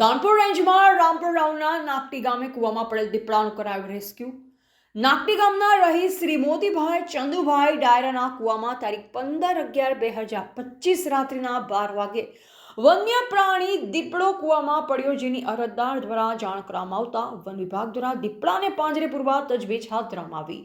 ધાનપુર રેન્જમાં રામપુર રાવના નાકટી ગામે કૂવામાં પડેલ દીપડાનું કરાયું રેસ્ક્યુ. નાકટી ગામના રહી શ્રી મોતીભાઈ ચંદુભાઈ ડાયરાના કૂવામાં તારીખ પંદર અગિયાર બે હજાર પચીસ રાત્રિના બાર વાગે વન્ય પ્રાણી દીપડો કૂવામાં પડ્યો જેની અરજદાર દ્વારા જાણ કરવામાં આવતા વન વિભાગ દ્વારા દીપડાને પાંજરે પૂરવા તજવીજ હાથ ધરવામાં આવી.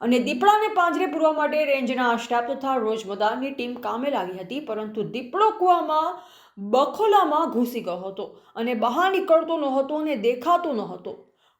અને દીપડાને પાંજરે પૂરવા માટે રેન્જના સ્ટાફ તથા રોજમદારની ટીમ કામે લાગી હતી, પરંતુ દીપડો કૂવામાં બખોલામાં ઘૂસી ગયો હતો અને બહાર નીકળતો નહોતો અને દેખાતો નહોતો.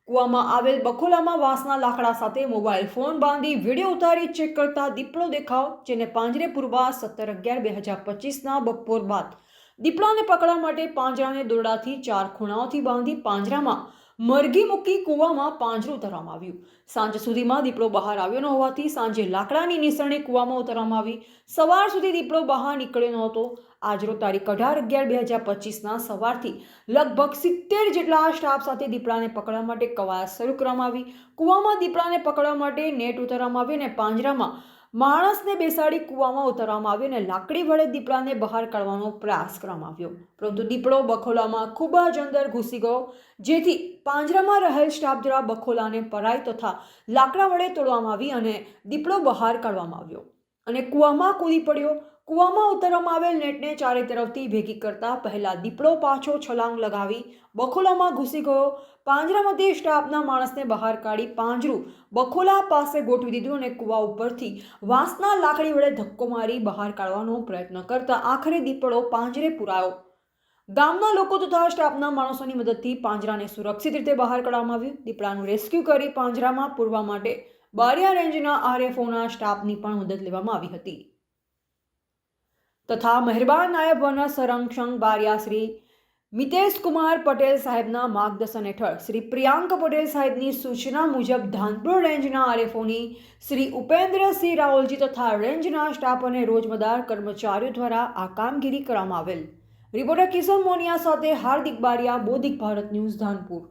કૂવામાં આવેલ બખોલામાં વાંસના લાકડા સાથે મોબાઈલ ફોન બાંધી વીડિયો ઉતારી ચેક કરતા દીપડો દેખાવ, જેને પાંજરે પૂરવા સત્તર અગિયાર બે હજાર પચીસના બપોર બાદ. દીપડાને પકડવા માટે પાંજરાને દોરડાથી ચાર ખૂણાઓથી બાંધી પાંજરામાં મરઘી મૂકી કૂવામાં પાંજરું ઉતારવામાં આવ્યું. સાંજ સુધીમાં દીપડો બહાર આવ્યો ન હોવાથી સાંજે લાકડાની નિસરણે કૂવામાં ઉતારવામાં આવી. સવાર સુધી દીપડો બહાર નીકળ્યો નહોતો આજરો તારીખ અઢાર અગિયાર બે હજાર પચીસના સવારથી લગભગ સિત્તેર જેટલા સ્ટાફ સાથે દીપડાને પકડવા માટે કવાયત શરૂ કરવામાં આવી. કૂવામાં દીપડાને પકડવા માટે નેટ ઉતારવામાં આવી અને પાંજરામાં માણસને બેસાડી કૂવામાં ઉતારવામાં આવ્યો અને લાકડી વડે દીપડાને બહાર કાઢવાનો પ્રયાસ કરવામાં આવ્યો. પરંતુ દીપડો બખોલામાં ખૂબ જ અંદર ઘૂસી ગયો. જેથી પાંજરામાં રહેલ સ્ટાફ દ્વારા બખોલાને પરાઈ તથા લાકડા વડે તોડવામાં આવી અને દીપડો બહાર કાઢવામાં આવ્યો. અને કૂવામાં કૂદી પડ્યો. કૂવામાં ઉતરવામાં આવેલ નેટને ચારે તરફથી ભેગી કરતા પહેલા દીપડો પાછો છલાંગ લગાવી બખોલામાં ઘૂસી ગયો. પાંજરામાંથી સ્ટાફના માણસને બહાર કાઢી પાંજરું બખોલા પાસે ગોઠવી દીધું અને કૂવા ઉપરથી વાંસના લાકડી વડે ધક્કો મારી બહાર કાઢવાનો પ્રયત્ન કરતા આખરે દીપડો પાંજરે પુરાયો. ગામના લોકો તથા સ્ટાફના માણસોની મદદથી પાંજરાને સુરક્ષિત રીતે બહાર કાઢવામાં આવ્યું. દીપડાનું રેસ્ક્યુ કરી પાંજરામાં પૂરવા માટે બારિયા રેન્જના આરએફઓના સ્ટાફની પણ મદદ લેવામાં આવી હતી. તથા મહેરબાન નાયબ વન સંરક્ષણ બારિયા શ્રી મિતેશ કુમાર પટેલ સાહેબના માર્ગદર્શન હેઠળ શ્રી પ્રિયાંક પટેલ સાહેબની સૂચના મુજબ ધાનપુર રેન્જના આરએફઓની શ્રી ઉપેન્દ્રસિંહ રાઓલજી તથા રેન્જના સ્ટાફ અને રોજમદાર કર્મચારીઓ દ્વારા આ કામગીરી કરવામાં આવેલ. રિપોર્ટર કિશન મોનિયા સાથે હાર્દિક બારિયા, બોધિક ભારત ન્યૂઝ ધાનપુર.